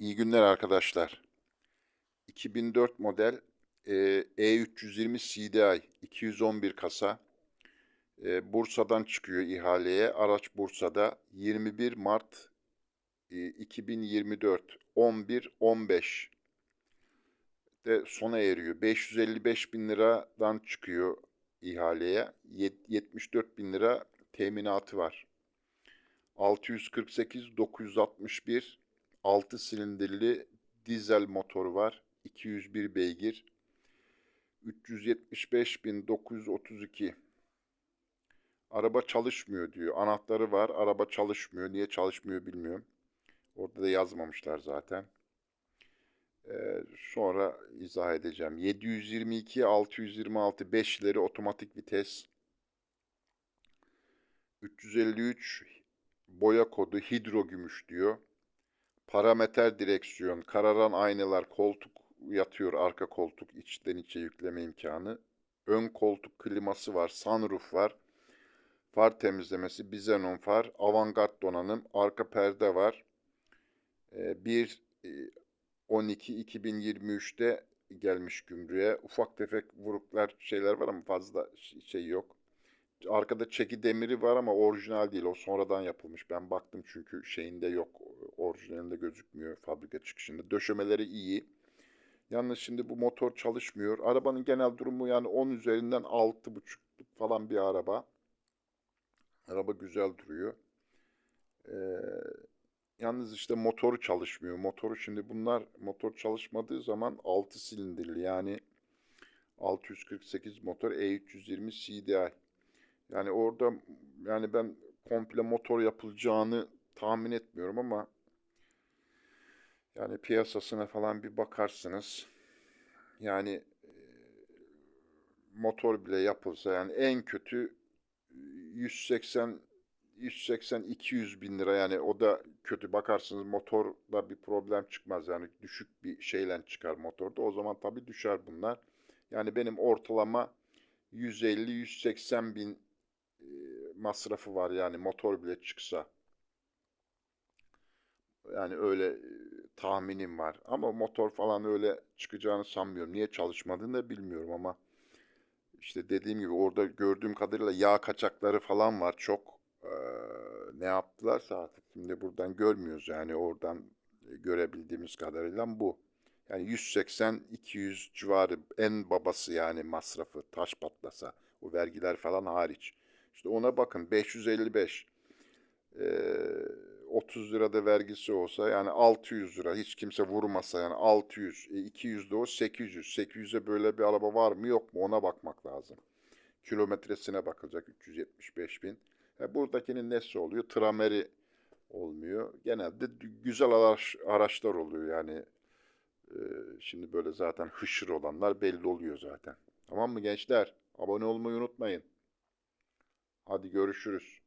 İyi günler arkadaşlar. 2004 model e, E320 CDI 211 kasa e, Bursa'dan çıkıyor ihaleye. Araç Bursa'da 21 Mart e, 2024 11-15 de sona eriyor. 555 bin liradan çıkıyor ihaleye. Yet- 74 bin lira teminatı var. 648 961 6 silindirli dizel motoru var. 201 beygir. 375.932 Araba çalışmıyor diyor. Anahtarı var. Araba çalışmıyor. Niye çalışmıyor bilmiyorum. Orada da yazmamışlar zaten. Ee, sonra izah edeceğim. 722 626 5'leri otomatik vites. 353 boya kodu hidro gümüş diyor. Parametre direksiyon, kararan aynalar, koltuk yatıyor, arka koltuk içten içe yükleme imkanı. Ön koltuk kliması var, sunroof var. Far temizlemesi, bizenon far, avantgard donanım, arka perde var. Ee, 1 e, 12 2023'te gelmiş gümrüğe. Ufak tefek vuruklar şeyler var ama fazla şey yok. Arkada çeki demiri var ama orijinal değil. O sonradan yapılmış. Ben baktım çünkü şeyinde yok. Orijinalinde gözükmüyor fabrika çıkışında. Döşemeleri iyi. Yalnız şimdi bu motor çalışmıyor. Arabanın genel durumu yani 10 üzerinden 6,5 falan bir araba. Araba güzel duruyor. Ee, yalnız işte motoru çalışmıyor. Motoru şimdi bunlar motor çalışmadığı zaman 6 silindirli yani 648 motor E320 CDI. Yani orada yani ben komple motor yapılacağını tahmin etmiyorum ama yani piyasasına falan bir bakarsınız. Yani e, motor bile yapılsa yani en kötü 180 180 200 bin lira yani o da kötü bakarsınız motorda bir problem çıkmaz yani düşük bir şeyle çıkar motorda o zaman tabii düşer bunlar. Yani benim ortalama 150-180 bin masrafı var yani motor bile çıksa. Yani öyle e, tahminim var. Ama motor falan öyle çıkacağını sanmıyorum. Niye çalışmadığını da bilmiyorum ama işte dediğim gibi orada gördüğüm kadarıyla yağ kaçakları falan var çok. Ee, ne yaptılarsa artık şimdi buradan görmüyoruz yani oradan görebildiğimiz kadarıyla bu. Yani 180-200 civarı en babası yani masrafı taş patlasa o vergiler falan hariç. İşte ona bakın 555 ee, 30 lirada vergisi olsa yani 600 lira hiç kimse vurmasa yani 600 e, 200 de o 800 800'e böyle bir araba var mı yok mu ona bakmak lazım. Kilometresine bakılacak 375 bin. E, buradakinin nesi oluyor? Trameri olmuyor. Genelde güzel araç, araçlar oluyor yani. e, şimdi böyle zaten hışır olanlar belli oluyor zaten. Tamam mı gençler? Abone olmayı unutmayın. Hadi görüşürüz.